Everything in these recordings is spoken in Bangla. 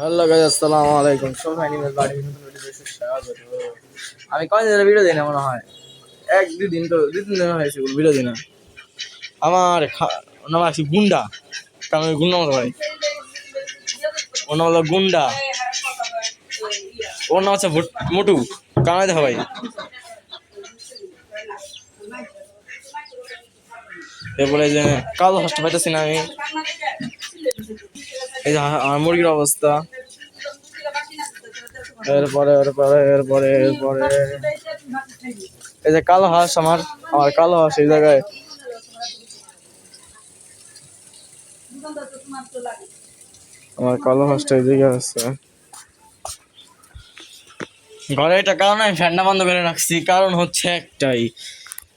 হ্যালো গাইজ আসসালামু আলাইকুম। সবাই নিমের বাড়ি নতুন আমি কয়দিন ধরে ভিডিও দিই না মনে হয়। এক, দুই দিন তো দুই তিন দিন হয়েছে ভিডিও দিই না। আমার নাম আছে গুন্ডা। কারণ আমি গুন্ডা মতো ভাই ওর নাম হলো গুন্ডা। ওর নাম হচ্ছে মোটু। কামাই দেখা ভাই। এরপরে যে কালো হাসতে পাইতেছি না আমি। এই মুরগির অবস্থা। এরপরে এরপরে এরপরে এরপরে। এই যে কালো হাঁস আমার আমার কালো হাঁস এই জায়গায়। আমার কালো হাঁসটা জায়গায় আছে। ঘরে এটা কারণ আমি ফ্যানটা বন্ধ করে রাখছি, কারণ হচ্ছে একটাই।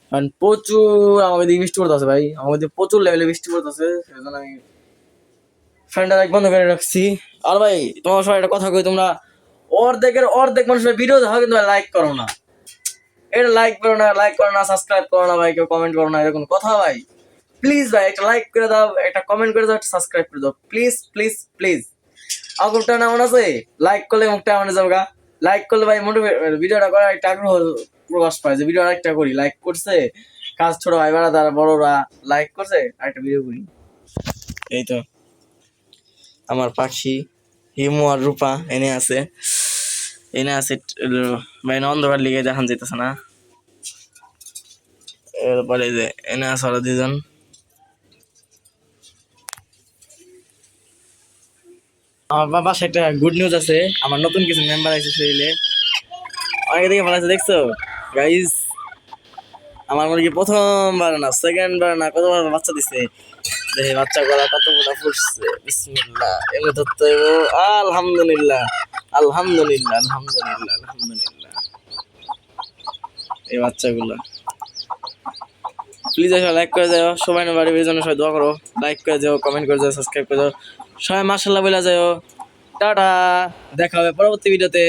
কারণ প্রচুর আমাদের বৃষ্টি পড়তেছে ভাই। আমাদের প্রচুর লেভেলে বৃষ্টি পড়তেছে, সেজন্য আমি ফ্যানটা লাইক বন্ধ করে রাখছি। আর ভাই, তোমার সবাই একটা কথা কই, তোমরা অর্ধেকের অর্ধেক মানুষের ভিডিও দেখো কিন্তু লাইক করো না। এটা লাইক করো না লাইক করো না সাবস্ক্রাইব করো না ভাই, কেউ কমেন্ট করো না, এরকম কথা ভাই। প্লিজ ভাই, একটা লাইক করে দাও, একটা কমেন্ট করে দাও, একটা সাবস্ক্রাইব করে দাও। প্লিজ প্লিজ প্লিজ আগুনটা না মনে আছে লাইক করলে মুখটা মনে যাবে লাইক করলে ভাই মোটিভেট ভিডিওটা করার একটা আগ্রহ প্রকাশ পায় যে ভিডিও আরেকটা করি। লাইক করছে, কাজ ছোট ভাই বাড়া তারা বড়রা লাইক করছে, আরেকটা ভিডিও করি। এই তো। আমার পাখি, হিমু আর রূপা এনে আছে। এনে আছে ট- ভাই, না, অন্ধকার লিগে দেখান যেতেছে না। এরপরে যে এনে আছে ওরা দুজন। আমার বাবা সেটা গুড নিউজ আছে। আমার নতুন কিছু মেম্বার আছে শরীরে। অনেকে দেখে ভালো আছে দেখছ? গাইজ আমার মুরগি প্রথমবার না সেকেন্ড বার না, কতবার বাচ্চা দিছে? বাচ্চা গলা কত বড় ফুটছে এমনি ধরতে। আলহামদুলিল্লাহ। আলহামদুলিল্লাহ আলহামদুলিল্লাহ আলহামদুলিল্লাহ। এই প্লিজ এসে লাইক করে যাও। সবাই না বাড়ির সবাই দোয়া করো। লাইক করে যাও কমেন্ট করে যাও সাবস্ক্রাইব করে যাও। সবাই মার্শাল্লাহ বলে যাও। টাটা। দেখা হবে পরবর্তী ভিডিওতে